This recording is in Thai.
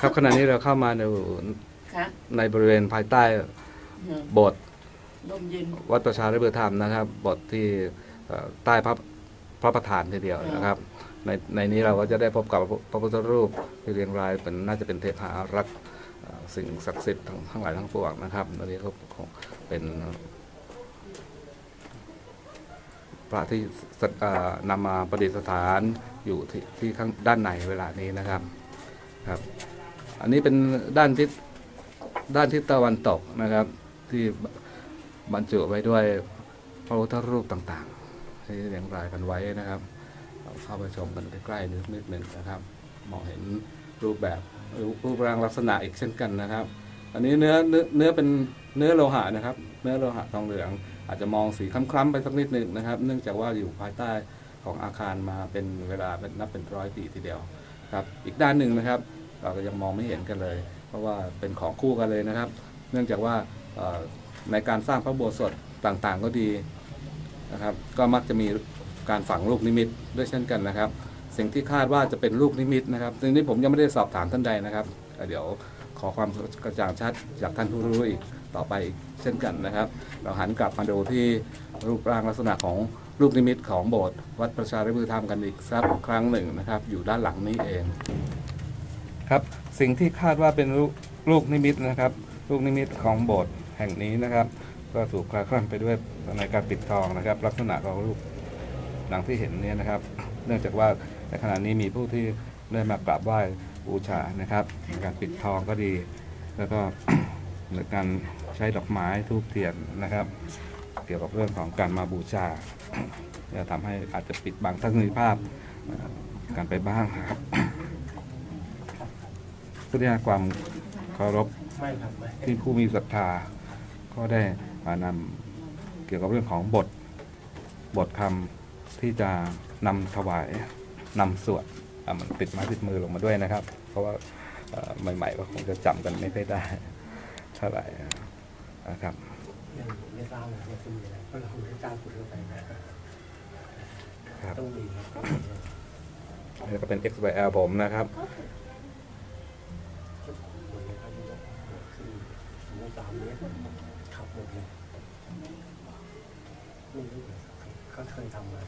ครับขณะนี้เราเข้ามาในค่ะในบริเวณภายใต้อืมโบสถ์ลมเย็น วัดประชาธิปไตยธรรมนะครับโบสถ์ที่เอ่อใต้พระพระประธานทีเดียวนะครับ ในในนี้เราก็จะได้พบกับพระพุทธรูปที่เรียงรายเป็นน่าจะเป็นเทพารักษ์เอ่อสิ่งศักดิ์สิทธิ์ทั้งทั้งหลายทั้งปวงนะครับอันนี้ก็คงเป็นพระที่สเอ่อนำมาประดิษฐานอยู่ที่ที่ข้างด้านในเวลานี้นะครับครับ อันนี้เป็นด้านทิศด้านทิศตะวันตกนะครับ ที่บรรจุไว้ด้วยพระพุทธรูปต่างๆที่เรียงรายกันไว้นะครับเข้าไปชมกันใกล้ๆนิดนิดหนึ่งนะครับมองเห็นรูปแบบรูปรูปร่างลักษณะอีกเช่นกันนะครับ อันนี้เนื้อเนื้อเนื้อเป็นเนื้อโลหะนะครับ เนื้อโลหะทองเหลือง อาจจะมองสีคล้ำๆไปสักนิดหนึ่งนะครับ เนื่องจากว่าอยู่ภายใต้ของอาคารมาเป็นเวลาเป็นนับเป็นร้อยปีทีเดียวครับ อีกด้านหนึ่งนะครับ เราก็ยังมองไม่เห็นกันเลย เพราะว่าเป็นของคู่กันเลยนะครับ เนื่องจากว่าในการสร้างพระโบสถต่างๆก็ดีนะครับ ก็มักจะมีการฝังลูกนิมิตด้วยเช่นกันนะครับ สิ่งที่คาดว่าจะเป็นลูกนิมิตนะครับซึ่งนี้ผมยังไม่ได้สอบถามท่านใดนะครับ เดี๋ยวขอความกระจ่างชัดจากท่านผู้รู้อีกต่อไปอีกเช่นกันนะครับ เราหันกลับมาดูที่รูปร่างลักษณะของลูกนิมิตของโบสถ์วัดประชาธิปไตยธรรมกันอีกสักครั้งหนึ่งนะครับ อยู่ด้านหลังนี้เอง ครับสิ่งที่คาดว่าเป็นลูกลูกนิมิตนะครับลูกนิมิตของโบสถ์แห่งนี้นะครับ ก็ถูกคลาคล่ำไปด้วยในการปิดทองนะครับ ลักษณะของรูปดังที่เห็นเนี่ยนะครับ เนื่องจากว่าในขณะนี้มีผู้ที่ได้มากราบไหว้บูชานะครับในการปิดทองก็ดี แล้วก็ในการใช้ดอกไม้ทูบเทียนนะครับ เกี่ยวกับเรื่องของการมาบูชาจะทำให้อาจจะปิดบังทัศนียภาพการไปบ้างนะครับ พื่อให้ความเคารพไม่ครับไม่ที่ผู้มีศรัทธา ก็ได้มานำเกี่ยวกับเรื่องของบทบทคำที่จะนำถวายนำสวดอะมันติดไม้ติดมือลงมาด้วยนะครับ เพราะว่าเอ่อใหม่ๆก็คงจะจำกันไม่ค่อยได้เท่าไหร่นะครับ ยังไม่ทราบเลยว่าจะมีอะไรเพราะเราไม่กล้าพูดเข้าไปนะครับต้องมีครับนี่ก็เป็น XYL ผมนะครับ สามเมตรขับหมดเลยไม่รู้เลยเขาเคยทำมา